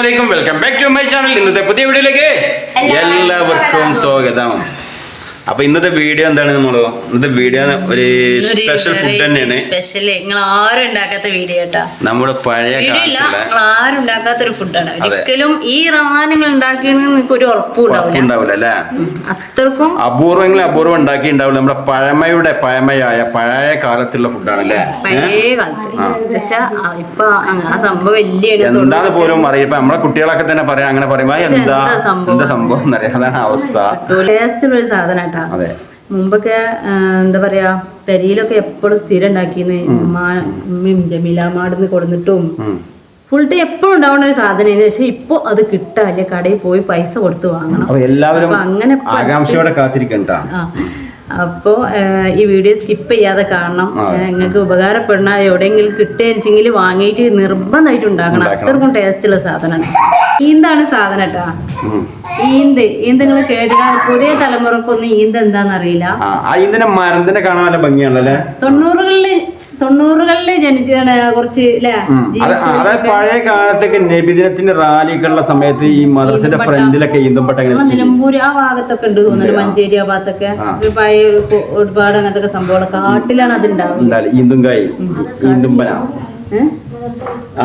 അസ്സലാമലൈക്കും welcome back to my channel. ഇന്നത്തെ പുതിയ വീഡിയോയിലേക്ക് എല്ലാവർക്കും സ്വാഗതം. അപ്പൊ ഇന്നത്തെ വീഡിയോ എന്താണ് നമ്മൾ? ഇന്നത്തെ വീഡിയോ ഒരു സ്പെഷ്യൽ ഫുഡ് തന്നെയാണ്. സ്പെഷ്യൽ നിങ്ങൾ ആരും ഉണ്ടാക്കാത്ത വീഡിയോ കേട്ടാ. നമ്മുടെ പഴയ ആരും ഉണ്ടാക്കാത്ത ഒരു ഫുഡാണ്. ഒരിക്കലും ഈ റാനങ്ങൾ ഉണ്ടാക്കിയെന്ന് ഒരു ഉറപ്പും ഉണ്ടാവില്ല ഉണ്ടാവില്ല അല്ലേ? അത്രക്കും അപൂർവങ്ങളിൽ അപൂർവം ഉണ്ടാക്കി ഉണ്ടാവില്ല നമ്മുടെ പഴമയുടെ പഴമയായ പഴയ കാലത്തുള്ള ഫുഡാണ് അല്ലേ പഴയ കാലത്ത്. ഇപ്പൊ ആ സംഭവം വലിയ എന്താന്ന് പോലും അറിയാം നമ്മളെ കുട്ടികളൊക്കെ തന്നെ പറയാം അങ്ങനെ പറയുമ്പോ എന്താ? എന്താ സംഭവം എന്നറിയാം. അതാണ് അവസ്ഥ. ഒരു സാധനം കേട്ടാ മുമ്പൊക്കെ എന്താ പറയാ പെരിയിലൊക്കെ എപ്പോഴും സ്ഥിരം ഉണ്ടാക്കിന്ന് ജമീലാമാടുന്ന് കൊടുന്നിട്ടും ഫുൾ ടൈം എപ്പോഴും ഉണ്ടാവുന്ന ഒരു സാധനം പക്ഷെ ഇപ്പൊ അത് കിട്ടാല്ലേ കടയിൽ പോയി പൈസ കൊടുത്ത് വാങ്ങണം. എല്ലാവരും അങ്ങനെ ആകാംക്ഷയോടെ കാത്തിരിക്കണ്ട? അപ്പോൾ ഈ വീഡിയോ സ്കിപ്പ് ചെയ്യാതെ കാണണം. നിങ്ങൾക്ക് ഉപകാരപ്പെടണ എവിടെയെങ്കിലും കിട്ടുകയെങ്കിൽ വാങ്ങിയിട്ട് നിർബന്ധമായിട്ട് ഉണ്ടാക്കണം. അത്രക്കും ടേസ്റ്റുള്ള സാധനമാണ്. ഈന്താണ് സാധനം കേട്ടാ. ഈന്ത് ഈന്ത് നിങ്ങൾ കേട്ടിട്ട് പുതിയ തലമുറക്കൊന്നും ഈന്ത് എന്താണെന്ന് അറിയില്ല. തൊണ്ണൂറുകളിൽ തൊണ്ണൂറുകളിൽ ജനിച്ചാണ് കുറച്ച് അതായത് പഴയ കാലത്തൊക്കെ നബിദിനത്തിന്റെ റാലിക്കുള്ള സമയത്ത് ഈ മദ്രസിന്റെ. ഫ്രണ്ടിലൊക്കെ വെച്ച് നിലമ്പൂര് ആ ഭാഗത്തൊക്കെ ഉണ്ട് തോന്നുന്നു മഞ്ചേരി ആ ഭാഗത്തൊക്കെ. പഴയ ഒരുപാട് അങ്ങനത്തെ സംഭവങ്ങൾ കാട്ടിലാണ് അത് ഉണ്ടാവുന്നത്. ഉണ്ടാവില്ല ഈന്തുംകായി. ഈന്തുമ്പന ഏഹ് ആ,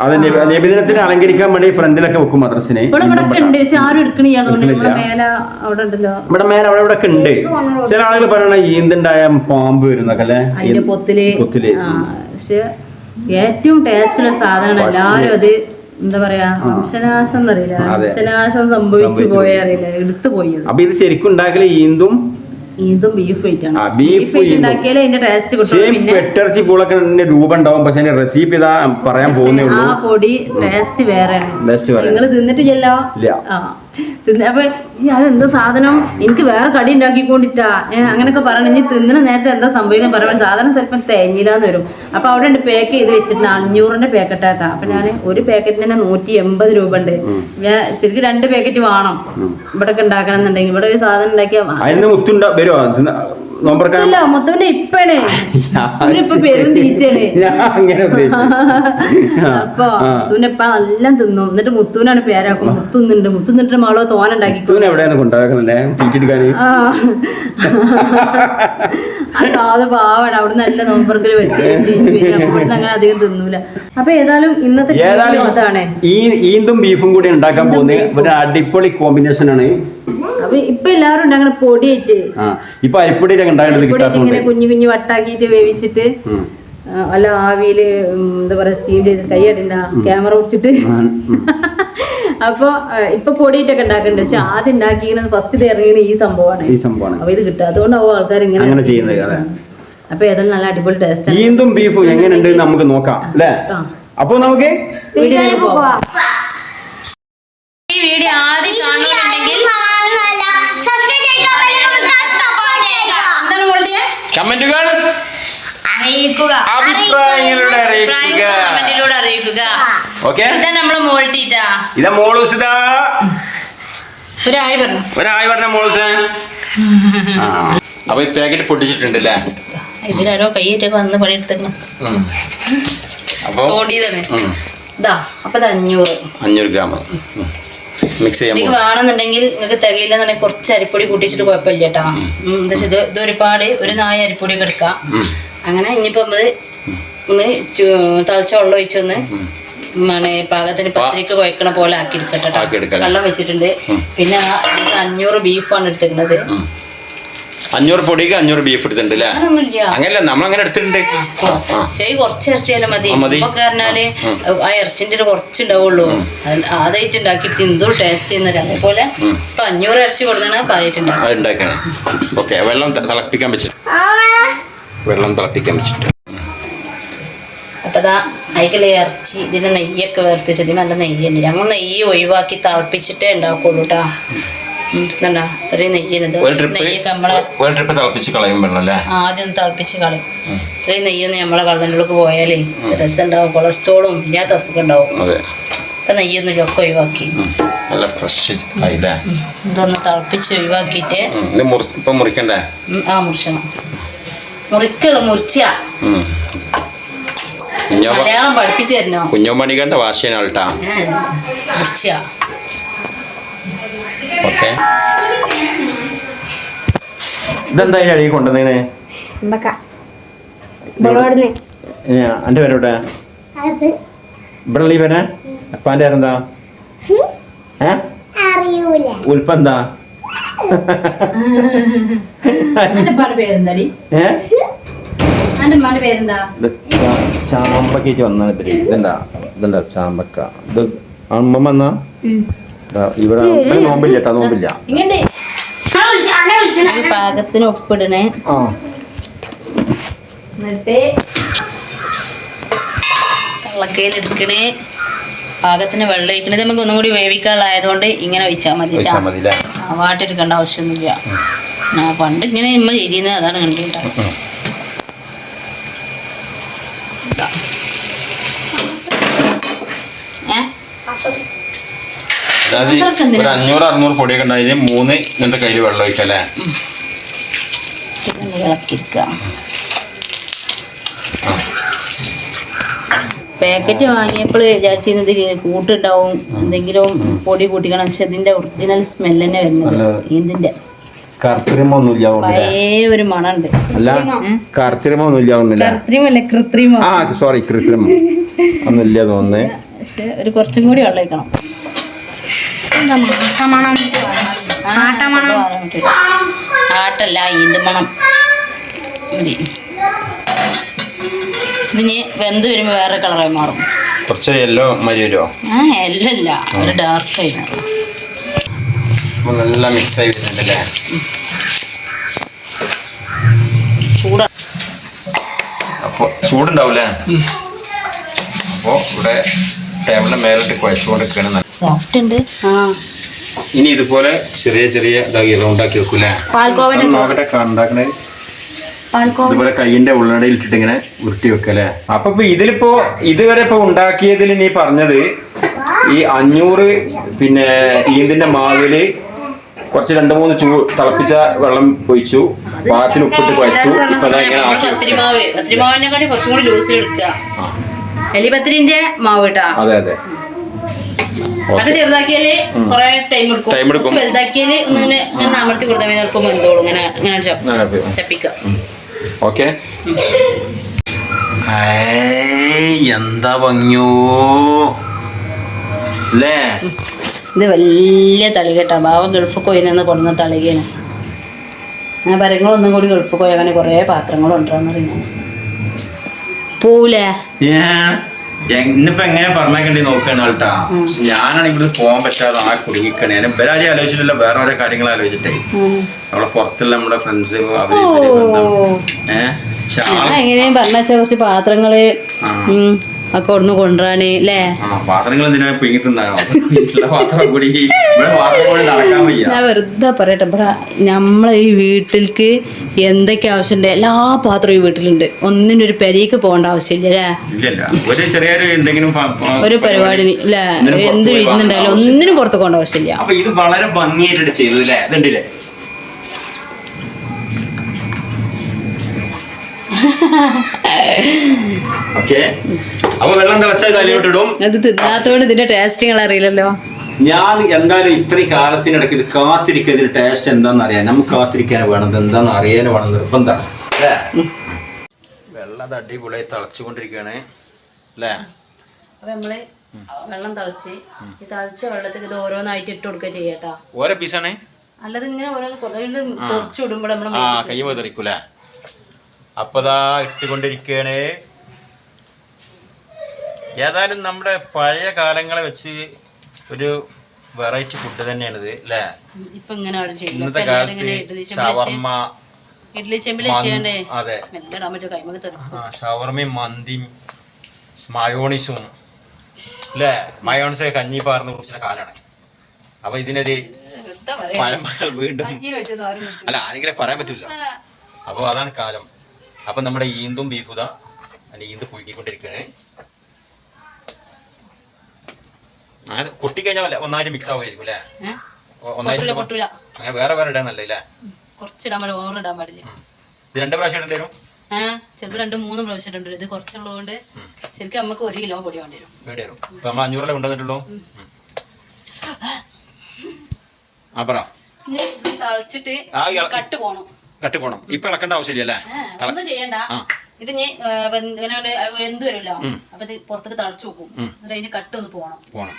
അത് നബി- നബിദിനത്തിന് അലങ്കരിക്കാൻ വേണ്ടി ഫ്രണ്ടിലൊക്കെ വെക്കും മദ്രസിനെ. ഇവിടെ മേല അവിടെ ഇവിടെ ഉണ്ട്. ചില ആളുകൾ പറയണ ഈന്തുണ്ടായ പാമ്പ് വരുന്നൊക്കെ അല്ലെ? പൊത്തിൽ. പൊത്തിൽ. പക്ഷെ ഏറ്റവും ടേസ്റ്റുള്ള സാധനമാണ് എല്ലാരും അത് എന്താ പറയാ വംശനാശം എന്നറിയില്ല. വംശനാശം സംഭവിച്ചു പോയറിയില്ല എടുത്തു പോയി അപ്പൊ ഇത് ശരിക്കും ഉണ്ടാക്കൽ ഈന്തും ഇതും ബീഫ് ആ, beef. ഉണ്ടാക്കിയാലേ അതിന്റെ ടേസ്റ്റ് കിട്ടുള്ളൂ. സെയിം പിന്നെ പെട്ടിറച്ചി പൂളൊക്കെ ഇതിന്റെ രൂപം ഉണ്ടാവും പക്ഷെ അതിന്റെ റെസിപ്പി ഇതാ പറയാൻ പോകുന്നേ ആ ഉള്ളൂ. പൊടി ടേസ്റ്റ് വേറെയാണ്. Taste വേറെ. നിങ്ങൾ തിന്നിട്ടില്ലല്ലോ? ഇല്ല. ആ. അപ്പൊ ഈ അതെന്താ സാധനം? എനിക്ക് വേറെ കടി ഉണ്ടാക്കിക്കൊണ്ടിട്ടാ. ഏഹ് അങ്ങനെയൊക്കെ പറയണം. ഇനി തിന്നണ നേരത്തെ എന്താ സംഭവിക്കാൻ പറയാൻ സാധനം ചിലപ്പോൾ തേഞ്ഞില്ലാന്ന് വരും. അപ്പൊ അവിടെ ഉണ്ട് പാക്ക് ചെയ്ത് വെച്ചിട്ടുണ്ട്. അഞ്ഞൂറിന്റെ പാക്കറ്റാത്ത അപ്പൊ ഞാൻ ഒരു പാക്കറ്റിന് തന്നെ നൂറ്റി എൺപത് രൂപ ഉണ്ട് ഞാൻ ശരിക്കും രണ്ട് പാക്കറ്റ് വേണം. ഇവിടെ ഉണ്ടാക്കണം എന്നുണ്ടെങ്കിൽ ഇവിടെ ഒരു സാധനം ഉണ്ടാക്കിയാ അതിന് മുത്തുണ്ട വരുമോ നോമ്പറക്കാൻ? ഇല്ല മൊത്തം ഇപ്പാണ് ഇവരിപ്പൊ പേരും തീറ്റയാണ്. അങ്ങനെ ഉദ്ദേശിച്ചു. ആ, അപ്പൊ എല്ലാം തിന്നും. എന്നിട്ട് മുത്തൂനാണ് പേരാക്കും. മുത്തുന്നുണ്ട് മുത്തുന്നിട്ട് മകളോ തോനുണ്ടാക്കി ആ. പാവാണ്. അവിടുന്ന് നല്ല നോമ്പർക്കിൽ വെട്ടി അവിടുന്ന് അങ്ങനെ അധികം തിന്നൂല. അപ്പൊ ഏതായാലും ഇന്നത്തെ അതാണ്. ഈന്തും ബീഫും കൂടി ഉണ്ടാക്കാൻ പോകുന്നത് ഒരു അടിപൊളി കോമ്പിനേഷൻ ആണ്. അപ്പൊ ഇപ്പൊ എല്ലാവരും ഉണ്ടാക്കണ പൊടിയായിട്ട്. ഇപ്പൊ അരിപ്പൊടിയിലൊക്കെ പൊടിയായിട്ട് ഇങ്ങനെ കുഞ്ഞു കുഞ്ഞു വട്ടാക്കിയിട്ട് വേവിച്ചിട്ട്. അല്ല ആവിയിൽ എന്താ പറയാ സ്റ്റീം ചെയ്ത് കൈയടിണ്ട ക്യാമറ പിടിച്ചിട്ട്. ഉം, ഉം. അപ്പൊ ആ, ഇപ്പൊ പൊടിയിട്ടൊക്കെ ഉണ്ടാക്കുന്നുണ്ട് പക്ഷെ ആദ്യം ഉണ്ടാക്കിയിരുന്നത് ഫസ്റ്റ് ഇത് ഇറങ്ങിയത് ഈ സംഭവമാണ്. ഈ സംഭവമാണ്. അപ്പൊ ഇത് കിട്ടുക അതുകൊണ്ടാവും ആൾക്കാർ ഇങ്ങനെ അങ്ങനെ ചെയ്യുന്നത് അതെ അപ്പൊ ഏതായാലും നല്ല അടിപൊളി ടേസ്റ്റ് ഈന്തും ബീഫും എങ്ങനെയുണ്ട് നമുക്ക് നോക്കാം അല്ലേ? അപ്പോൾ അപ്പൊ നമുക്ക് ഈ അഭിപ്രായങ്ങളുടെ അറിയിക്കുക. കമന്റിലൂടെ അറിയിക്കുക. ഓക്കെ. ഇതാണ് നമ്മളെ മോൾട്ടീറ്റാ ഇതാ മോളൂസിതാ ഒരായി പറഞ്ഞു. ഒരായി പറഞ്ഞ മോളൂസ് ആ. അപ്പൊ ഈ പാക്കറ്റ് പൊട്ടിച്ചിട്ടുണ്ട് അല്ലേ ഇതിലാരോ കൈയേറ്റൊക്കെ വന്ന് പണിയെടുത്തേക്കണം. ഇതാ അപ്പൊ ഇത് അഞ്ഞൂറ്. അഞ്ഞൂറ് ഗ്രാം. മിക്സ് ചെയ്യാം നിങ്ങൾക്ക് വേണമെന്നുണ്ടെങ്കിൽ നിങ്ങൾക്ക് തികയില്ലെന്നുണ്ടെങ്കിൽ കുറച്ച് അരിപ്പൊടി കൂട്ടിച്ചിട്ട് കുഴപ്പമില്ല കേട്ടോ. ഇത് ഇത് ഒരുപാട് ഒരു നായ അരിപ്പൊടിയൊക്കെ എടുക്കാം. അങ്ങനെ ഇനിയിപ്പോ നമ്മൾ ഒന്ന് തളിച്ച വെള്ളം ഒഴിച്ചൊന്ന് മണേ പാകത്തിന് പത്തിരിക്ക് കുഴക്കണ പോലെ ആക്കി എടുക്കട്ടെ. വെള്ളം വെച്ചിട്ടുണ്ട്. പിന്നെ അഞ്ഞൂറ് ബീഫാണ് എടുത്തിട്ടുള്ളത് അഞ്ഞൂറ് പൊടിക്ക് അഞ്ഞൂറ് ബീഫ് എടുത്തിട്ടുണ്ട് അല്ലേ അങ്ങനൊന്നുമില്ല. നമ്മൾ അങ്ങനെ എടുത്തിട്ടുണ്ട്. ശരി കുറച്ച് ഇറച്ചിയാലും മതി. പറഞ്ഞാൽ ആ ഇറച്ചിന്റെ ഒരു കുറച്ച് ഉണ്ടാവുള്ളൂ അത് ആദ്യമായിട്ട് ഉണ്ടാക്കിയിട്ട് എന്തോ ടേസ്റ്റ് ചെയ്യുന്നവര് അതേപോലെ ഇപ്പൊ അഞ്ഞൂറ് ഇറച്ചി കൊടുത്താണ് ആദ്യമായിട്ട് അത് ഉണ്ടാക്കണം. ഓക്കെ വെള്ളം തിളപ്പിക്കാൻ വെച്ചിട്ട്. വെള്ളം തിളപ്പിക്കാൻ വെച്ചിട്ട്. അപ്പൊ ഇതാ അതിലെ ഇറച്ചി ഇതിന് നെയ്യൊക്കെ വേർതിച്ച് ഇതിന് നല്ല നെയ്യുണ്ട്. ഞങ്ങൾ നെയ്യ് ഒഴിവാക്കി തിളപ്പിച്ചിട്ടേ ഉണ്ടാക്കുള്ളൂ കേട്ടോ ഇതുണ്ടാ ഇത്രയും ട്രിപ്പ് നെയ്യൊക്കെ നമ്മളെ ആദ്യം തിളപ്പിച്ച് കളയും. ഇത്രയും നെയ്യൊന്നും നമ്മളെ കള്ളനുള്ളിലേക്ക് പോയാലേ രസം ഉണ്ടാവും കൊളസ്ട്രോളും ഇല്ലാത്ത അസുഖം ഉണ്ടാവും ഇപ്പൊ നെയ്യൊന്നും ഒക്കെ ഒഴിവാക്കി. നല്ല ഫ്രഷ് ആയില്ലേ? ഇതൊന്ന് തിളപ്പിച്ച് ഒഴിവാക്കിയിട്ട് മുറിക്കണ്ടേ? ആ മുറിച്ചണം. മുറിക്കൾ മുറിച്ച. മലയാളം പഠിപ്പിച്ചു തരണോ ഭാഷയാണ് ഓക്കെ. ഇതെന്താ അതിന്റെ അടിയിൽ കൊണ്ടുവന്നേനെ? എന്റെ പേരോട്ടെ അത്. ഇവിടെ ഈ പേരെ? അപ്പാന്റെ പേരെന്താ? ഉൽപ്പന്താ? ഏ എന്റെ ഉമ്മാന്റെ പേരെന്താ ഇത് ചാ- ചാമ്പക്കേക്ക് വന്നാണ് ഇവർ. ഇതെന്താ? ഇതെന്താ ചാമ്പക്ക? ഇത് അമ്മ വന്നാ? ഇവിടെ നോമ്പില്ല കേട്ടോ നോമ്പില്ല. ഇങ്ങണ്ട്. ഇത് പാകത്തിന് ഒപ്പിടണേ. ആ. എന്നിട്ട് കള്ളക്കയിൽ എടുക്കണേ. പാകത്തിന് വെള്ളം ഒഴിക്കണത് നമുക്ക് ഒന്നും കൂടി വേവിക്കാനുള്ളതായതുകൊണ്ട് ഇങ്ങനെ വെച്ചാൽ മതി വാട്ടെടുക്കേണ്ട ആവശ്യമൊന്നുമില്ല. ഞാൻ പണ്ട് ഇങ്ങനെ ഇമ്മ ചെയ്യുന്നത് അതാണ് കണ്ടിട്ടാ ഏ അതായത്? ഒരു അഞ്ഞൂറ് അറുന്നൂറ് പൊടിയൊക്കെ ഉണ്ടായി. മൂന്ന് ഇങ്ങനത്തെ കയ്യിൽ വെള്ളം ഒഴിക്കാം അല്ലേ? പാക്കറ്റ് വാങ്ങിയപ്പോൾ വിചാരിച്ചിരുന്നത് കൂട്ടുണ്ടാവും. എന്തെങ്കിലും പൊടി കൂട്ടിക്കണം. പക്ഷെ ഇതിന്റെ ഒറിജിനൽ സ്മെല്ല് തന്നെ വരുന്നത്. ഇതിന്റെ കർത്തിരിമൊന്നുമില്ല പഴയ ഒരു മണമുണ്ട്. അല്ല കർത്തിരിമൊന്നുമില്ല ഒന്നുമില്ല കൃത്രിമല്ല കൃത്രിമ. ആ സോറി കൃത്രിമം. ഒന്നുമില്ല തോന്നുന്നേ. പക്ഷെ ഒരു കുറച്ചും കൂടി വെള്ളം ഒഴിക്കണം ആട്ടമണം ആട്ടല്ല ഈന്ത് മണം. മതി. ഇതിന് വെന്ത് വരുമ്പോൾ വേറെ കളറായി മാറും. കുറച്ച് യെല്ലോ മരി വരുമോ ആ എല്ലല്ല ഒരു ഡാർക്കായി മാറും അപ്പൊ നല്ല മിക്സ് ആയി വരുന്നുണ്ട് അല്ലേ? ചൂടാ. അപ്പോൾ ഇവിടെ ടേബിളിന്റെ മേലിട്ട് കുഴച്ചുകൊണ്ടിരിക്കുകയാണ് സോഫ്റ്റ് ഉണ്ട് ആ. ഇനി ഇതുപോലെ ചെറിയ ചെറിയ ഇതാക്കി ഉണ്ടാക്കി വെക്കൂലേ നോക്കട്ടെ ഉണ്ടാക്കണേ ഇതുപോലെ കയ്യിന്റെ ഉള്ളടയിൽ ഇട്ടിട്ട് ഇങ്ങനെ ഉരുട്ടി വെക്കല്ലേ അപ്പൊ ഇപ്പൊ ഇതിലിപ്പോ ഇതുവരെ ഇപ്പൊ ഉണ്ടാക്കിയതിൽ നീ പറഞ്ഞത് ഈ അഞ്ഞൂറ് പിന്നെ ഈന്തിന്റെ മാവിൽ കുറച്ച് രണ്ട് മൂന്ന് ചൂ തിളപ്പിച്ച വെള്ളം ഒഴിച്ചു പാകത്തിന് ഉപ്പിട്ട് കുഴച്ചു ഇപ്പൊ എലിപത്തിരിന്റെ മാവ് കേട്ടാ. അതെ അതെ. അത് ചെറുതാക്കിയാൽ കൊറേ ടൈം എടുക്കും. ടൈം വലുതാക്കിയാൽ ഒന്നിങ്ങനെ ഇങ്ങനെ അമർത്തി കൊടുത്താൽ മതി. നിൽക്കുമ്പോൾ എന്തോളും ഇങ്ങനെ ഇങ്ങനെ ച- അങ്ങനെ പോയി. ചപ്പിക്കുക ഓക്കെ. എന്താ ഭംഗിയോ? അല്ലേ ഇത് വലിയ തളികട്ടാ ബാവ ഗൾഫ് കോയിൽ നിന്ന് കൊണ്ടുവന്ന തളികയാണ് ഞാൻ ഒന്നും കൂടി ഗൾഫ് പോയാൽ കുറേ പാത്രങ്ങൾ ഉണ്ടാന്ന് പറയുന്നത് പോവില്ലേ ഇന്നിപ്പോ എങ്ങനെ പറഞ്ഞേക്കണ്ടി നോക്കുകയാണ് കേട്ടാ ഞാനാണ് ഇവിടെ പോകാൻ പറ്റാതെ ആ കുടുങ്ങിക്കണേ. ഞാൻ ഇവരാജി ആലോചിച്ചിട്ടില്ല വേറെ ഓരോ കാര്യങ്ങൾ ആലോചിച്ചിട്ടേ. നമ്മളെ പുറത്തുള്ള നമ്മുടെ ഫ്രണ്ട്സ് അവർ ഏഹ് എങ്ങനെയും പറഞ്ഞാൽ കുറച്ച് പാത്രങ്ങൾ ഒക്കെ ഒന്ന് കൊണ്ടുവരാന് അല്ലേ പാത്രങ്ങൾ ഞാൻ വെറുതെ പറയട്ടെ ഇവിടെ നമ്മളെ ഈ വീട്ടിലേക്ക് എന്തൊക്കെ ആവശ്യമുണ്ട് എല്ലാ പാത്രവും ഈ വീട്ടിലുണ്ട്. ഒന്നിനും ഒരു പെരേക്ക് പോകേണ്ട ആവശ്യമില്ല അല്ലേ ഒരു പരിപാടി. അല്ലേ എന്ത് വീട്ടിലുണ്ടായാലും ഒന്നിനും പുറത്ത് പോകേണ്ട ആവശ്യമില്ല. ഇത് വളരെ ഭംഗിയായിട്ട് ചെയ്തു അല്ലേ ഇതുണ്ടല്ലേ? ഓക്കെ. അപ്പൊ വെള്ളം തിളച്ച കലിയോട്ടിടും അത് തിന്നാത്തോണ്ട് ഇതിന്റെ ടേസ്റ്റുകൾ അറിയില്ലല്ലോ. ഞാൻ എന്തായാലും ഇത്രയും കാലത്തിനിടയ്ക്ക് ഇത് കാത്തിരിക്കുക ഇതിന്റെ ടേസ്റ്റ് എന്താണെന്ന് അറിയാൻ. നമുക്ക് കാത്തിരിക്കാൻ വേണം. ഇത് എന്താണെന്ന് അറിയാൻ വേണം. നിർബന്ധം. അല്ലേ? വെള്ളം അത് അടിപൊളിയായി തിളച്ചുകൊണ്ടിരിക്കുകയാണ്. അല്ലേ? അപ്പൊ നമ്മൾ വെള്ളം തിളച്ച് ഈ തിളച്ച വെള്ളത്തിൽ ഇത് ഓരോന്നായിട്ട് ഇട്ട് കൊടുക്കുക ചെയ്യട്ടാ ഓരോ പീസാണ് അല്ലാതെ ഇങ്ങനെ ഓരോ കുറേ തെറിച്ചു വിടുമ്പോൾ ആ നമ്മൾ കൈ മുതറിക്കൂലേ അപ്പതാ ഇട്ടുകൊണ്ടിരിക്കുകയാണ് ഏതായാലും നമ്മുടെ പഴയ കാലങ്ങളെ വെച്ച് ഒരു വെറൈറ്റി ഫുഡ് തന്നെയാണിത് അല്ലേ? ഇന്നത്തെ കാലത്ത് ഷവർമ്മ ചെമ്പിൽ ചെയ്യണ്ടേ അതെ. ഷവർമയും മന്തിയും മയോണീസും അല്ലേ? മയോണീസ് കഞ്ഞി പാർന്ന് കുടിച്ച കാലാണ്. അപ്പൊ ഇതിനൊരു പഴമകൾ വീണ്ടും. അല്ല ആരെങ്കിലും പറയാൻ പറ്റില്ല അപ്പൊ അതാണ് കാലം. അപ്പൊ നമ്മുടെ ഈന്തും ബീഫുത അതിന്റെ ഈന്ത് പുഴുകിക്കൊണ്ടിരിക്കുകയാണ് അത് കൊട്ടിക്കഴിഞ്ഞാൽ ഒന്നായിട്ട് മിക്സ് ആവുമായിരിക്കും അല്ലേ? ഒന്നായിരം ഒന്നായിട്ട് അങ്ങനെ വേറെ വേറെ ഇടാൻ കുറച്ചിടാൻ പാടില്ല ഓവർ ഇടാൻ പാടില്ല. ഇത് രണ്ട് പ്രാവശ്യം ഇടേണ്ടി വരും? ചിലപ്പോൾ രണ്ടും മൂന്നും പ്രാവശ്യം ഇട്ടുണ്ട് ഇത് കുറച്ചുള്ളതുകൊണ്ട് ശരിക്കും നമുക്ക് ഒരു കിലോ പൊടി വേണ്ടി വരും. വേണ്ടിയായിരുന്നു ഇപ്പൊ നമ്മൾ അഞ്ഞൂറല്ലേ കൊണ്ടുവന്നിട്ടുള്ളൂ ആ പറ. തളിച്ചിട്ട് കട്ട് കട്ടി പോണം ഇപ്പൊ ഇളക്കേണ്ട ആവശ്യമില്ലല്ലേ? ഏ, ഒന്നും ചെയ്യണ്ട. ഇത് ഞാൻ വരുമല്ലോ. അപ്പൊ ഇത് പുറത്തേക്ക് തളിച്ചു വെക്കും. എന്നിട്ട് അതിന്റെ കട്ട് ഒന്ന് പോണം. പോണം.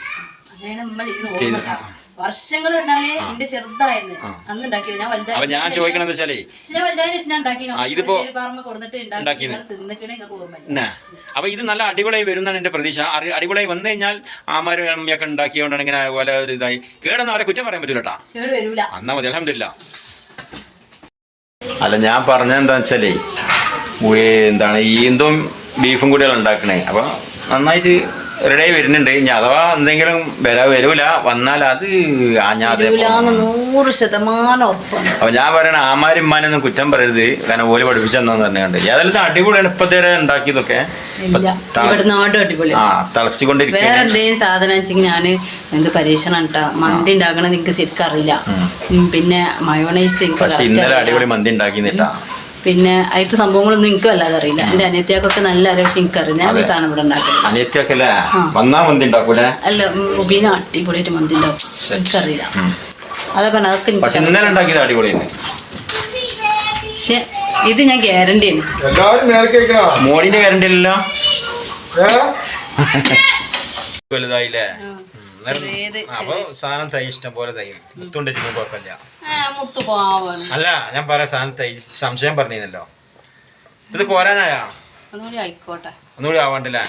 വർഷങ്ങൾ ഉണ്ടാവേ എന്റെ ചെറുതായിരുന്നു അന്ന് ഉണ്ടാക്കിയത്. ഞാൻ വലുതായി എന്ന് ഞാൻ വെച്ചാലേ ഞാൻ വലുതായതിനു ശേഷം അപ്പൊ ഇത് നല്ല അടിപൊളിയായി വരുന്നതാണ് എന്റെ പ്രതീക്ഷ. അടിപൊളിയായി വന്നു കഴിഞ്ഞാൽ ആമാരും അമ്മയൊക്കെ ഉണ്ടാക്കിയോണ്ടാണ് ഇങ്ങനെ പോലെ ഒരു ഇതായി. കേടൊന്നും അവരെ കുറ്റം പറയാൻ പറ്റൂല കേട്ടാ. കേട് വരൂല. അന്നാ മതി അലഹമില്ല അല്ല ഞാൻ പറഞ്ഞ എന്താ വെച്ചാലേ എന്താണ് ഈന്തും ബീഫും കൂടിയാണ് ഉണ്ടാക്കണേ. അപ്പൊ നന്നായിട്ട് റെഡി ആയി വരുന്നുണ്ട്. ഇനി അഥവാ എന്തെങ്കിലും വില വരൂല വന്നാൽ അത് വരൂലാന്ന് നൂറ് ശതമാനം ഉറപ്പാണ്. അപ്പൊ ഞാൻ പറയണ ആമാരും ഉമ്മാനൊന്നും കുറ്റം പറയരുത്. കാരണം ഓൽ പഠിപ്പിച്ചെന്നു പറഞ്ഞുണ്ട് ഏതായാലും അടിപൊളിയാണ് ഇപ്പത്തെ ഉണ്ടാക്കിയതൊക്കെ. ഇല്ല ഇവിടെ നാടും അടിപൊളി ആ തളച്ചുകൊണ്ടിരിക്കുക വേറെ എന്തെങ്കിലും സാധനം വെച്ചെങ്കിൽ ഞാൻ എന്ത് പരീക്ഷണം കേട്ടാ മന്തി ഉണ്ടാക്കണത് എനിക്ക് ശരിക്കും അറിയില്ല ഉം, പിന്നെ മയോണൈസ് എനിക്ക് പക്ഷെ correct ഇന്നലെ അറിയില്ല. അടിപൊളി മന്തി ഉണ്ടാക്കിന്നിട്ടാ പിന്നെ അതിലത്തെ സംഭവങ്ങളൊന്നും എനിക്കും അല്ലാതെ അറിയില്ല. എന്റെ അനിയത്തിയാക്കൊക്കെ നല്ല അറിയാം പക്ഷെ ഞാൻ ഈ സാധനം ഇവിടെ വന്നാ മന്തി ഉണ്ടാക്കൂലേ? അല്ല റുബീന അടിപൊളിയായിട്ട് മന്തി ഉണ്ടാവും. എനിക്കറിയില്ല. അതെ പറഞ്ഞ അതൊക്കെ എനിക്ക് പക്ഷെ ഇന്നലെ ഉണ്ടാക്കിയത് അടിപൊളിയാണ്. പക്ഷെ ഇത് ഞാൻ ഗ്യാരണ്ടി ആണ്. എല്ലാവരും മോഡിന്റെ ഗ്യാരണ്ടി അല്ലല്ലോ? വലുതായില്ലേ? അപ്പൊ സാധനം തൈ ഇഷ്ടം പോലെ തൈ മുത്തുണ്ടെങ്കിലും കുഴപ്പമില്ല. മുത്തു പാവാണ്. അല്ല ഞാൻ പറയാം സാധനം തൈ സംശയം പറഞ്ഞിരുന്നല്ലോ. ഇത് കോരാനായാ? ഒന്നുകൂടി ആയിക്കോട്ടെ. ഒന്നുകൂടി ആവാണ്ടല്ലേ?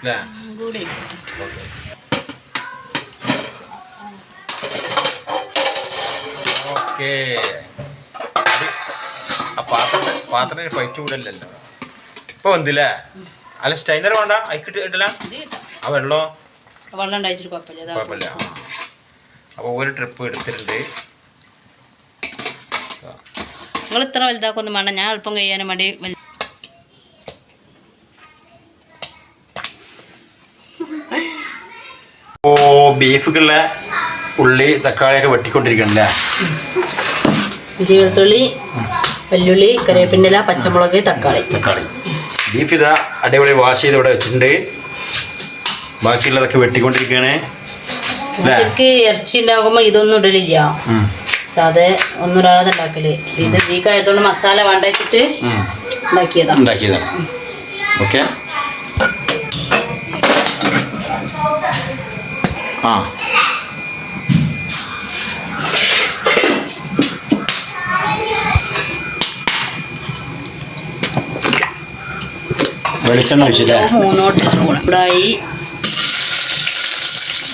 അല്ലേ? ആയിക്കോട്ടെ. ഓക്കേ. ആ പാത്രം പാത്രത്തിന് ഫൈറ്റ് കൂടല്ലല്ലോ ഇപ്പൊ എന്തില്ലേ? അല്ല സ്റ്റൈനർ വേണ്ട. അയക്കിട്ട് ഇത് ആ വെള്ളോ? വെള്ളം ഉണ്ടായിച്ചിട്ട് കുഴപ്പമില്ല. കുഴപ്പമില്ല അപ്പോൾ ഒരു ട്രിപ്പ് എടുത്തിട്ടുണ്ട്. നിങ്ങൾ ഇത്ര വലുതാക്കൊന്നും വേണ്ട. ഞാൻ അല്പം കഴിയാനും വേണ്ടി ഓ ബീഫുക്കുള്ള ഉള്ളി തക്കാളിയൊക്കെ വെട്ടിക്കൊണ്ടിരിക്കണല്ലേ? ജീവിതത്തുള്ളി വെല്ലുള്ളി കറിവേപ്പിന്റെ ഇല പച്ചമുളക് തക്കാളി. തക്കാളി. ബീഫ് ഇതാ അടിപൊളി വാഷ് ചെയ്ത് ഇവിടെ വെച്ചിട്ടുണ്ട്. ബാക്കിയുള്ളതൊക്കെ വെട്ടിക്കൊണ്ടിരിക്കുകയാണ് ഉച്ചയ്ക്ക് ഇറച്ചി ഇതൊന്നും ഇടലില്ല. സാധേ ഒന്നും ഇടാതെ ഉണ്ടാക്കൽ. ഇത് നീക്കായതുകൊണ്ട് മസാല വേണ്ട വെച്ചിട്ട് ഉം. ഉണ്ടാക്കിയതാ. ഓക്കെ. ആ. വെളിച്ചെണ്ണ ഒഴിച്ചില്ലേ? മൂന്നോട്ട് സ്പൂൺ ഇവിടായി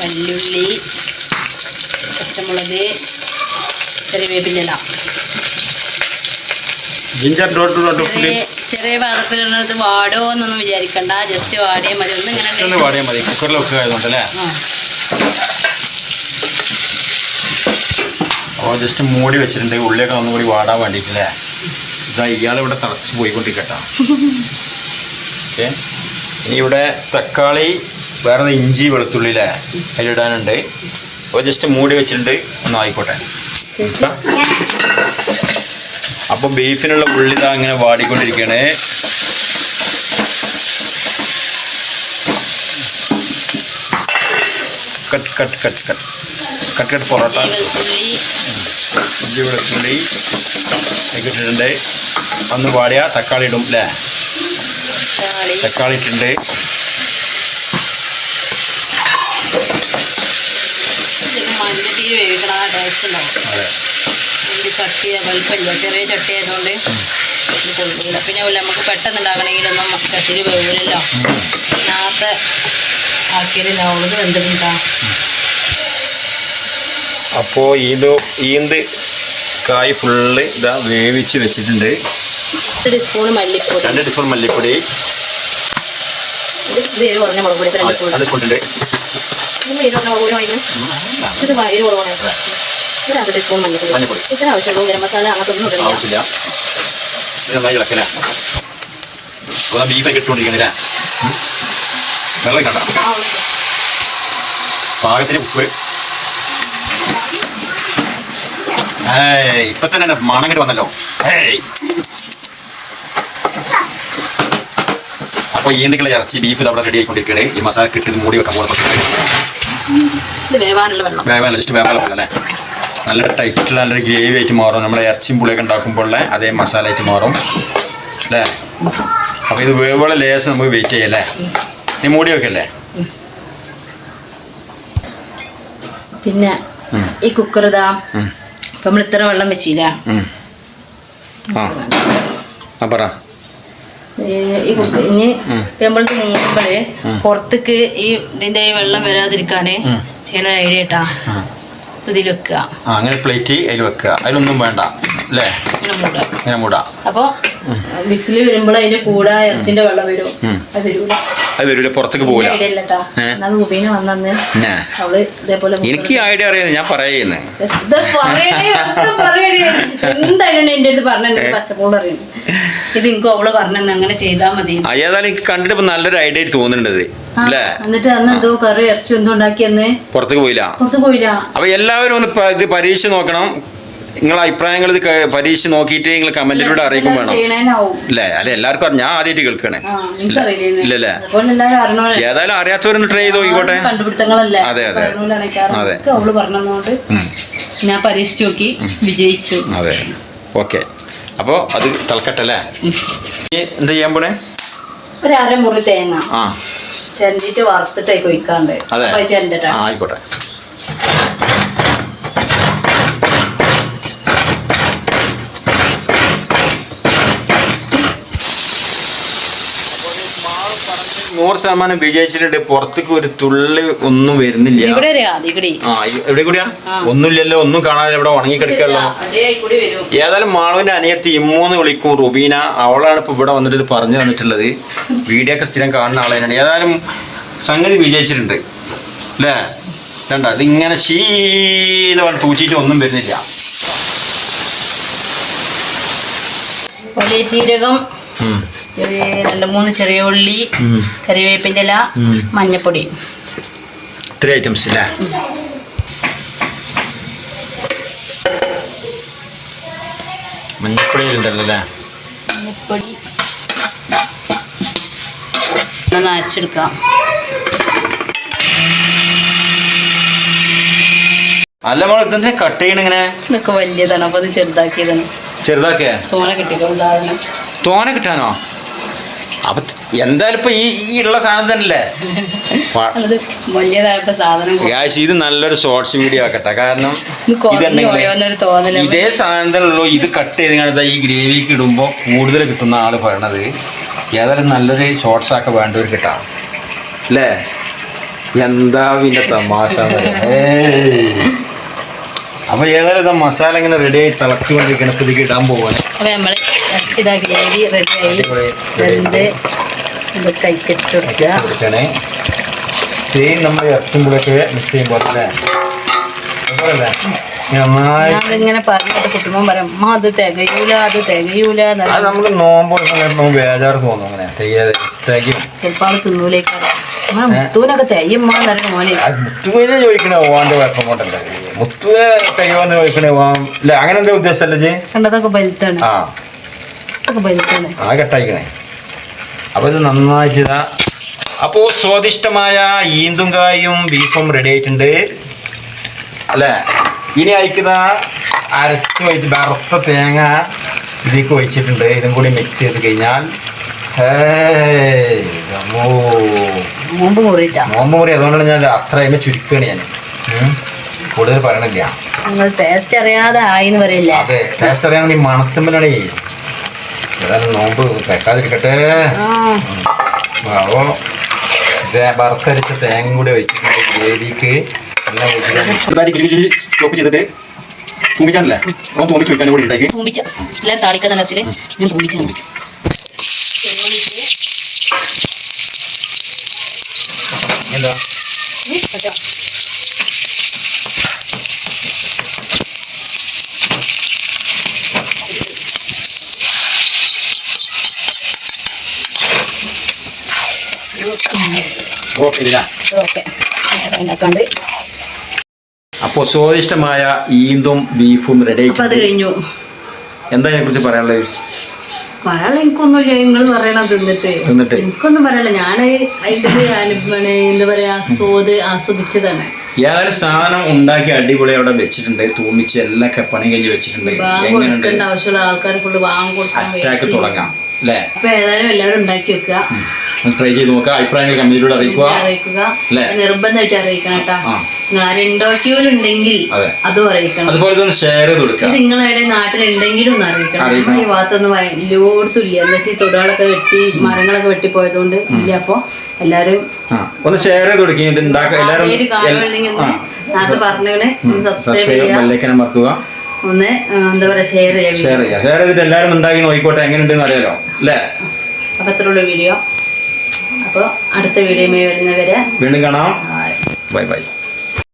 വെല്ലുള്ളി പച്ചമുളക് കറിവേപ്പിന്റെ ഇല ജിഞ്ചർ ഡോട്ട് ഡോട്ട് ചെറിയ പാത്രത്തിലിടുന്നത് വാടോ എന്നൊന്നും വിചാരിക്കണ്ട. ജസ്റ്റ് വാടിയാൽ മതി. ഒന്നും ഇങ്ങനെ ഇട്ട് മതി. കുക്കറിൽ വെക്കുക ആയതുകൊണ്ടല്ലേ അപ്പോൾ ജസ്റ്റ് മൂടി വെച്ചിട്ടുണ്ട്. ഉള്ളിയൊക്കെ ഒന്നും കൂടി വാടാൻ വേണ്ടിയിട്ടില്ലേ ഇതാ ഇയാളിവിടെ തിളച്ച് പോയിക്കൊണ്ടിരിക്കട്ടോ. ഓക്കെ ഇനി ഇവിടെ തക്കാളി വേറെ ഇഞ്ചി വെളുത്തുള്ളിയില്ലേ അതിലിടാനുണ്ട്. അപ്പോൾ ജസ്റ്റ് മൂടി വെച്ചിട്ടുണ്ട്. ഒന്ന് ആയിക്കോട്ടെ അപ്പോൾ ബീഫിനുള്ള ഉള്ളി ഇതാ ഇങ്ങനെ വാടിക്കൊണ്ടിരിക്കുകയാണ് cut cut cut cut cut cut parotta. വെളുത്തുള്ളി. ഇഞ്ചി വെളുത്തുള്ളി. ഇട്ടിട്ടുണ്ട്. ഒന്ന് പാടിയ തക്കാളി ഇടും അല്ലേ തക്കാളി ഇട്ടിട്ടുണ്ട് മഞ്ഞട്ടീര് വേവിക്കണം ആ ടേസ്റ്റ് ഉണ്ടാവും അതെ ഇതിന്റെ ചട്ടി വലുപ്പമില്ല ചെറിയ ചട്ടി ആയതുകൊണ്ട് കൊടുക്കില്ല പിന്നെ അതുപോലെ നമുക്ക് പെട്ടെന്ന് ഉണ്ടാക്കണമെങ്കിലൊന്നും ചട്ടിയിൽ വേവില്ലല്ലോ നേരത്തെ നോളത് വെന്തിട്ടുണ്ടാ? അപ്പോൾ ഇത് ഈന്ത് കായ് ഫുള്ള് ഇതാ വേവിച്ച് വെച്ചിട്ടുണ്ട്. ഒരു ടീസ്പൂൺ മല്ലിപ്പൊടി. രണ്ട് ടീസ്പൂൺ മല്ലിപ്പൊടി. കുറഞ്ഞ മുളക് പൊടി രണ്ട് അത് ഇത് കുറവാണ്. ഒരു ടീസ്പൂൺ മഞ്ഞൾപ്പൊടി ഇതിന് മസാല പാകത്തിന് ഉപ്പ്. ഇപ്പൊ തന്നെ മണം കണ്ട് വന്നല്ലോ. അപ്പോൾ ഈന്തിക്കളെ ഇറച്ചി ബീഫ് അവിടെ റെഡി ആയിക്കൊണ്ടിരിക്കണേ ഈ മസാല കിട്ടി മൂടി വെക്കാൻ പോകുന്നത് വേവാനുള്ള വെള്ളം. വേവാനുള്ള ജസ്റ്റ് വേവാനുള്ള വെള്ളം അല്ലേ? നല്ല ടൈറ്റിൽ നല്ലൊരു ഗ്രേവി ആയിട്ട് മാറും. നമ്മൾ ഇറച്ചിയും പുളിയൊക്കെ ഉണ്ടാക്കുമ്പോഴുള്ള അതേ മസാല ആയിട്ട് മാറും. അല്ലേ? അപ്പോൾ ഇത് വേവുള്ള ലേസ് നമുക്ക് വെയിറ്റ് ചെയ്യല്ലേ അല്ലേ? നീ മൂടി വെക്കല്ലേ? പിന്നെ ഈ കുക്കർ ഇതാ. നമ്മൾ ഇത്ര വെള്ളം വെച്ചില്ല. ആ. പറ. ഈ- ഇനി. നമ്മളത് മൂടുമ്പോഴേ പുറത്തേക്ക് ഈ ഇതിന്റെ വെള്ളം വരാതിരിക്കാനേ ചെയ്യണ ചെയ്യുന്ന ഐഡിയ കേട്ടാ. ഇതിൽ വെക്കുക. അങ്ങനെ പ്ലേറ്റ് അതിൽ വെക്കുക. അതിലൊന്നും വേണ്ട. അല്ലേ ഇങ്ങനെ മൂടാ. അപ്പൊ വിസിൽ വരുമ്പോൾ അതിന്റെ കൂടെ ഇറച്ചിന്റെ വെള്ളം വരും. അത് വരൂല. അത് പുറത്തേക്ക് പോകില്ല മുബീന് അവൾ ഇതേപോലെ എനിക്ക് ഐഡിയ അറിയാതെ ഞാൻ പറയുന്നത് ഇത് പറയണേ, ഇത് പറയണേ. എന്തായാലും എന്റെ അടുത്ത് പറഞ്ഞു പച്ചപ്പോൾ അറിയുന്നു ഇത് എനിക്ക് അവൾ പറഞ്ഞു അങ്ങനെ മതി. എനിക്ക് കണ്ടിട്ട് നല്ലൊരു ഐഡിയ തോന്നുന്നുണ്ട് എന്നിട്ട് അന്ന് എന്തോ കറി ഇറച്ചി എന്തോ ഉണ്ടാക്കിയെന്ന്? പുറത്തേക്ക് പോയില്ല. പുറത്ത് പോയില്ല. അപ്പൊ എല്ലാവരും ഒന്ന് ഇത് പരീക്ഷ നോക്കണം. നിങ്ങളെ അഭിപ്രായങ്ങൾ ഇത് പരീക്ഷ നോക്കിയിട്ട് നിങ്ങൾ കമന്റിലൂടെ അറിയിക്കും വേണം. അല്ലേ അല്ലെ? എല്ലാവർക്കും. ഞാൻ ആദ്യമായിട്ട് കേൾക്കണേ. ഇല്ലല്ലേ ഏതായാലും അറിയാത്തവരൊന്ന് ട്രൈ ചെയ്ത് നോക്കിക്കോട്ടെ. അതെ, അതെ. അതെ. ഒക്കെ അവൾ പറഞ്ഞതുകൊണ്ട് ഞാൻ പരീക്ഷിച്ചു നോക്കി വിജയിച്ചു. അതെ. ഓക്കെ. അപ്പോൾ അത് തൽക്കട്ടല്ലേ? അല്ലേ എന്ത് ചെയ്യാൻ പോണേ? ഒരു അരമുറി തേങ്ങ. ആ. ചെരണ്ടിട്ട് വറുത്തിട്ടേ കൊയ്ക്കാണ്ട് ആയിക്കോട്ടെ. നൂറ് ശതമാനം വിജയിച്ചിട്ടുണ്ട്. പുറത്തേക്ക് ഒരു തുള്ളി ഒന്നും വരുന്നില്ല. ആ എവിടെ കൂടിയാ. ഒന്നുമില്ലല്ലോ ഒന്നും കാണാൻ ഇവിടെ ഉണങ്ങി കിടക്കല്ലോ ഏതായാലും മാളുവിന്റെ അനിയത്തി ഇമ്മൂന്ന് വിളിക്കും റുബീന. അവളാണ് ഇപ്പൊ ഇവിടെ വന്നിട്ട് ഇത് പറഞ്ഞു തന്നിട്ടുള്ളത്. വീഡിയോ ഒക്കെ സ്ഥിരം കാണുന്ന ആളാണ് ഏതായാലും സംഗതി വിജയിച്ചിട്ടുണ്ട്. അല്ലേ? കണ്ട? ഇതിങ്ങനെ പറഞ്ഞ് തൂച്ചിട്ട് ഒന്നും വരുന്നില്ല. വലിയ ജീരകം. രണ്ട് മൂന്ന് ചെറിയ ഉള്ളി. കറിവേപ്പിന്റെ ഇല. മഞ്ഞപ്പൊടി. ഇത്ര ഐറ്റംസ് അല്ലേ മഞ്ഞപ്പൊടിയിലുണ്ടല്ലോ അല്ലേ? മഞ്ഞപ്പൊടി. ഒന്ന് അരച്ചെടുക്കാം. അല്ല മോൾ ഇതിന്റെ കട്ട് ചെയ്യണ ഇങ്ങനെ? ഇതൊക്കെ വലിയതാണ് അപ്പൊ അത് ചെറുതാക്കിയതാണ്. ചെറുതാക്കിയാ? തോനെ കിട്ടിക്കോ സാധനം തോനെ കിട്ടാനോ? അപ്പൊ എന്തായാലും ഇപ്പൊ ഈ ഈ ഉള്ള സാധനം തന്നെയല്ലേ? ഗായ്സ് ഇത് നല്ലൊരു ഷോർട്സ് വീഡിയോ ആക്കട്ടെ. കാരണം ഇതേ സാധനം തന്നെയുള്ളൂ ഇതേ കട്ട് ചെയ്ത് കഴിഞ്ഞാൽ ഈ ഗ്രേവിക്ക് ഇടുമ്പോൾ കൂടുതൽ കിട്ടുന്ന ആൾ പറയണത് ഏതായാലും നല്ലൊരു ഷോർട്സ് ഒക്കെ വേണ്ടവർ കിട്ടാം. അല്ലേ? എന്താ പിന്നെ തമാശ അപ്പൊ ഏതായാലും ഇതാ മസാല ഇങ്ങനെ റെഡി ആയി തിളച്ചുകൊണ്ടിരിക്കണം ഇപ്പൊ ഇടാൻ പോവാണ്. ഇറച്ചിതാ ഗ്രേവി റെഡിയായി രണ്ട് ഇത് കൈക്കിട്ട് കൊടുക്കുക കൊടുക്കണേ. സെയിം നമ്മൾ ഇറച്ചും കൂടെയൊക്കെ മിക്സ് ചെയ്യുമ്പോൾ അല്ലേ? അതുപോലല്ലേ? നന്നായി. ഞാനിങ്ങനെ പറഞ്ഞിട്ട് കുട്ടുമ്പോൾ പറയാം അമ്മ അത് തികയൂല അത് തികയൂല നമുക്ക് നോമ്പ് ബേജാറ് തോന്നും അങ്ങനെ. ചെയ്യാതെ തികയും ചിലപ്പോൾ ആൾ മുത്തൂനൊക്കെ തികയുമ്മ എന്നറിയ മോനെ. മുത്തുവിനെ ചോദിക്കണേ കുഴപ്പം കൊണ്ടല്ലേ? അല്ല അങ്ങനെ എന്താ ഉദ്ദേശമല്ലേ കണ്ടതൊക്കെ ബലുത്താണ് ആ. അതൊക്കെ ബലുത്താണ് ആ കെട്ടായിക്കണേ. അപ്പൊ ഇത് നന്നായിട്ട് ഇതാ. അപ്പോ സ്വാദിഷ്ടമായ ഈന്തുങ്കായും ബീഫും റെഡി ആയിട്ടുണ്ട്. അല്ലേ? ഇനി അയക്കുന്ന അരച്ച് വെച്ച് വറുത്ത തേങ്ങ ഇതിലേക്ക് ഒഴിച്ചിട്ടുണ്ട്. ഇതും കൂടി മിക്സ് ചെയ്ത് കഴിഞ്ഞാൽ നോമ്പ് മുറി അതുകൊണ്ടാണ് ഞാൻ അത്ര അതിനെ ചുരുക്കുകയാണ് ഞാൻ. കൂടുതൽ പറയണില്ല. ടേസ്റ്റ് അറിയാതെ ആയിന്ന് പറയില്ല? അതെ ടേസ്റ്റ് അറിയാതെ ഈ മണത്തുമ്പലാണേ ഏതായാലും നോമ്പ് തേക്കാതിരിക്കട്ടെ ആ. അപ്പോൾ ഇത് വറുത്തരച്ച തേങ്ങ കൂടി വെച്ചിട്ടുണ്ട് ഗ്രേവിക്ക്. എല്ലാം ചോപ്പ് ചെയ്തിട്ട് തൂമിച്ചാണല്ലേ? അപ്പോൾ തൂമിച്ച് വെക്കാൻ കൂടി ഉണ്ടാക്കി തൂമ്പിച്ച എല്ലാം താളിക്കുന്ന നിറച്ചിൽ ഞാൻ തൂമ്പിച്ച എന്താ? ഓക്കെ. അപ്പോൾ സ്വാദിഷ്ടമായ ഈന്തും ബീഫും റെഡി അപ്പൊ അത് കഴിഞ്ഞു. എന്താ ഞാൻ കുറിച്ച് പറയാനുള്ളത് പറയാനുള്ള എനിക്കൊന്നുമില്ല. നിങ്ങൾ പറയണത് തിന്നിട്ട്. എന്നിട്ട് എനിക്കൊന്നും പറയണ്ട ഞാൻ അതിന്റെ എന്താ പറയാ സ്വാദ് ആസ്വദിച്ച് തന്നെ ഏതായാലും സാധനം ഉണ്ടാക്കി അടിപൊളി അവിടെ വെച്ചിട്ടുണ്ട്. തൂമിച്ച് എല്ലാം പണി കഴിഞ്ഞ് വെച്ചിട്ടുണ്ട്. എങ്ങനെയുണ്ട്? ആവശ്യമുള്ള ആൾക്കാർ ഫുള്ള് വാങ്ങി കൊടുക്കാൻ അറ്റാക്ക് തുടങ്ങാം. അല്ലേ? അപ്പൊ ഏതായാലും എല്ലാവരും ഉണ്ടാക്കി വെക്കുക. ട്രൈ ചെയ്ത് നോക്കുക അഭിപ്രായങ്ങൾ കമ്മിറ്റിയിലൂടെ അറിയിക്കുക. അറിയിക്കുക. നിർബന്ധമായിട്ട് അറിയിക്കണം കേട്ടോ. നിങ്ങൾ ആരും അതും. അറിയിക്കണം. അതുപോലെ തന്നെ ഷെയർ ചെയ്ത് കൊടുക്കുക. ഇത് നിങ്ങളുടെ നാട്ടിലുണ്ടെങ്കിലും ഒന്ന് അറിയിക്കണം. ഈ ഭാഗത്തൊന്നും ഒന്ന് എല്ലായിടത്തും ഇല്ല എന്താ വെച്ചാൽ തൊടുകളൊക്കെ വെട്ടി മരങ്ങളൊക്കെ വെട്ടി പോയതുകൊണ്ട് ഇല്ല. അപ്പൊ എല്ലാരും ഒന്ന് ഷെയർ ചെയ്ത് കൊടുക്കുക എല്ലാവരും ഒന്ന് എന്താ പറയാ ഷെയർ ചെയ്യാം. ഷെയർ ചെയ്യാം. ഷെയർ ചെയ്തിട്ട് എല്ലാവരും ഉണ്ടാക്കി നോക്കിക്കോട്ടെ എങ്ങനെയുണ്ടെന്ന് അറിയാലോ. അല്ലേ? അപ്പൊ അത്രയുള്ള വീഡിയോ അപ്പൊ അടുത്ത വീഡിയോ വരുന്നവരെ വീണ്ടും കാണാം. Bye bye.